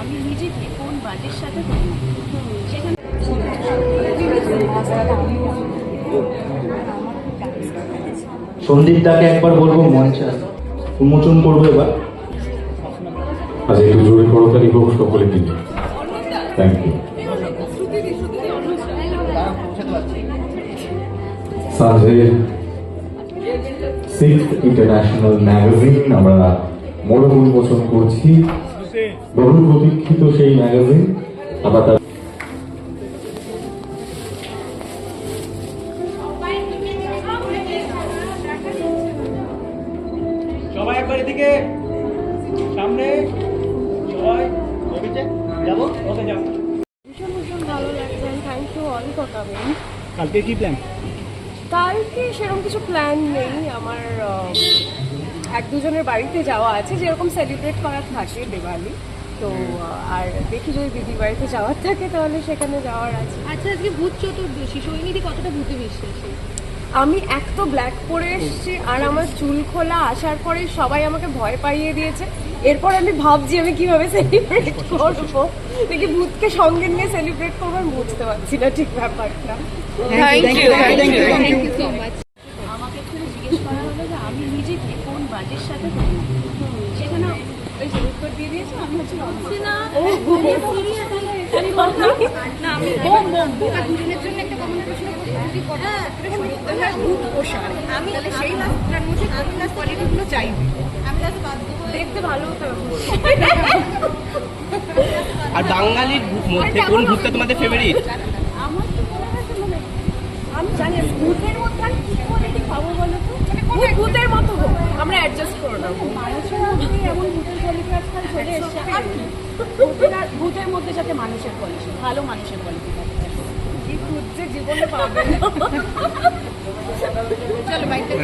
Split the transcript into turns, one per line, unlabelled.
আমি নিজেকে কোন বাজের সাথে করব। সেখানে
একবার বলব মঞ্চে উন্মোচন করব এবার।
আজ একটু জোরে করতালি হোক সকলে থ্যাংক ইউ সানজের সিক্স ইন্টারন্যাশনাল ম্যাগাজিন আমরা মোড়ক উন্মোচন করছি। বহু প্রতীক্ষিত সেই ম্যাগাজিন আবার তার
সবাই একবার এদিকে সামনে সবাই ছবিতে যাব ওকে যাব।
ভীষণ ভীষণ ভালো লাগছে thank you all for coming
কালকে কি প্ল্যান
কালকে সেরকম কিছু প্ল্যান নেই। আমার এক দুজনের বাড়িতে যাওয়া আছে, যেরকম সেলিব্রেট করা থাকে দিওয়ালি। তো আর দেখি যদি দিদির বাড়িতে যাওয়ার থাকে, তাহলে সেখানে যাওয়ার আছে।
আচ্ছা আজকে ভূত চতুর্দশী, সৈনিধি কতটা ভূতে বিশ্বাসী
আমি এক তো ব্ল্যাক পরে এসেছি আর আমার চুল খোলা আসার পরে সবাই আমাকে ভয় পাইয়ে দিয়েছে। এরপর আমি ভাবছি আমি কীভাবে সেলিব্রেট করব। দেখি ভূতকে সঙ্গে নিয়ে সেলিব্রেট করব আমি বুঝতে পারছি না ঠিক ব্যাপারটা।
আমাকে জিজ্ঞেস করা হলো যে আমি নিজেকে কোন বাজের সাথে সেখানে ওই উত্তর দিয়ে দিয়েছ আমি হচ্ছে না বোম বোম দুজনের জন্য একটা কমন প্রশ্ন হ্যাঁ ভূত পোষাক আমি তাহলে সেই লাস্টটার মধ্যে আমি লাস্ট কোয়ালিটিগুলো চাইব আমি লাস্ট
দেখতে ভালো হতে
আর বাঙালির মধ্যে কোন ভূতটা তোমাদের ফেভারিট
আমার তো মনে মানে
আমি জানি না, ভূতের মধ্যে আর কি কোয়ালিটি পাবো বলো তো? ভূতের মতো আমরা অ্যাডজাস্ট করে নেব
মানুষের মধ্যেই এমন ভূতের কোয়ালিটি আজকাল চলে এসছে। আর কি? ভূতের আর- ভূতের মধ্যে যাতে মানুষের কোয়ালিটি ভালো মানুষের কোয়ালিটি
জীবনে পাবে।
চলো বাইকটা